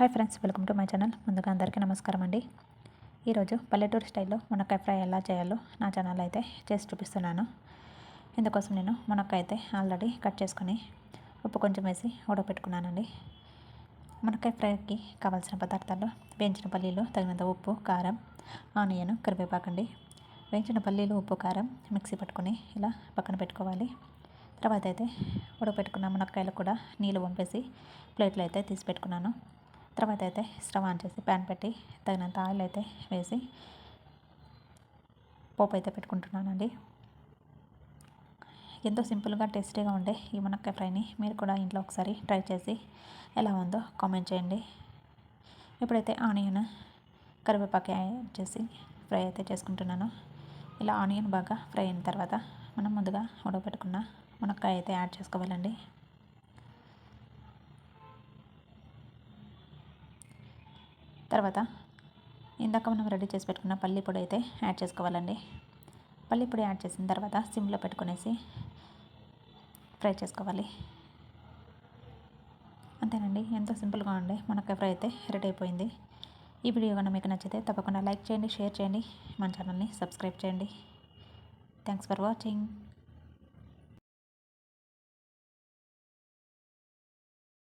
Hi friends welcome to my channel ముందుగా అందరికీ నమస్కారం అండి. ఈరోజు పల్లెటూరు స్టైల్లో మునక్కాయ ఫ్రై ఎలా చేయాలో నా ఛానల్ అయితే చేసి చూపిస్తున్నాను. ఇందుకోసం నేను మునక్కాయ అయితే ఆల్రెడీ కట్ చేసుకొని ఉప్పు కొంచెం వేసి ఉడకపెట్టుకున్నానండి మునక్కాయ ఫ్రైకి కావాల్సిన పదార్థాలు వేయించిన పల్లీలు తగినంత ఉప్పు కారం ఆనియన్ కరివేపాకండి. వేయించిన పల్లీలు ఉప్పు కారం మిక్సీ పట్టుకొని ఇలా పక్కన పెట్టుకోవాలి. తర్వాత అయితే ఉడకపెట్టుకున్న మునక్కాయలు కూడా నీళ్ళు పంపేసి ప్లేట్లో అయితే తీసి పెట్టుకున్నాను. తర్వాత అయితే స్టవ్ ఆన్ చేసి ప్యాన్ పెట్టి తగినంత ఆయిల్ అయితే వేసి పోపు అయితే పెట్టుకుంటున్నానండి. ఎంతో సింపుల్గా టేస్టీగా ఉండే ఈ మునక్కాయ ఫ్రైని మీరు కూడా ఇంట్లో ఒకసారి ట్రై చేసి ఎలా ఉందో కామెంట్ చేయండి. ఇప్పుడైతే ఆనియన్ కరివేపాకు యాడ్ చేసి ఫ్రై అయితే చేసుకుంటున్నాను. ఇలా ఆనియన్ బాగా ఫ్రై అయిన తర్వాత మనం ముందుగా ఉడకబెట్టుకున్న మునక్కాయ అయితే యాడ్ చేసుకోవాలండి. తర్వాత ఇందాక మనం రెడీ చేసి పెట్టుకున్న పల్లి పొడి అయితే యాడ్ చేసుకోవాలండి. పల్లి పొడి యాడ్ చేసిన తర్వాత సిమ్లో పెట్టుకునేసి ఫ్రై చేసుకోవాలి. అంతేనండి ఎంతో సింపుల్గా ఉండే మనకి ఫ్రై అయితే రెడీ అయిపోయింది. ఈ వీడియో కనుక మీకు నచ్చితే తప్పకుండా లైక్ చేయండి షేర్ చేయండి మన ఛానల్ని సబ్స్క్రైబ్ చేయండి. Thanks for watching.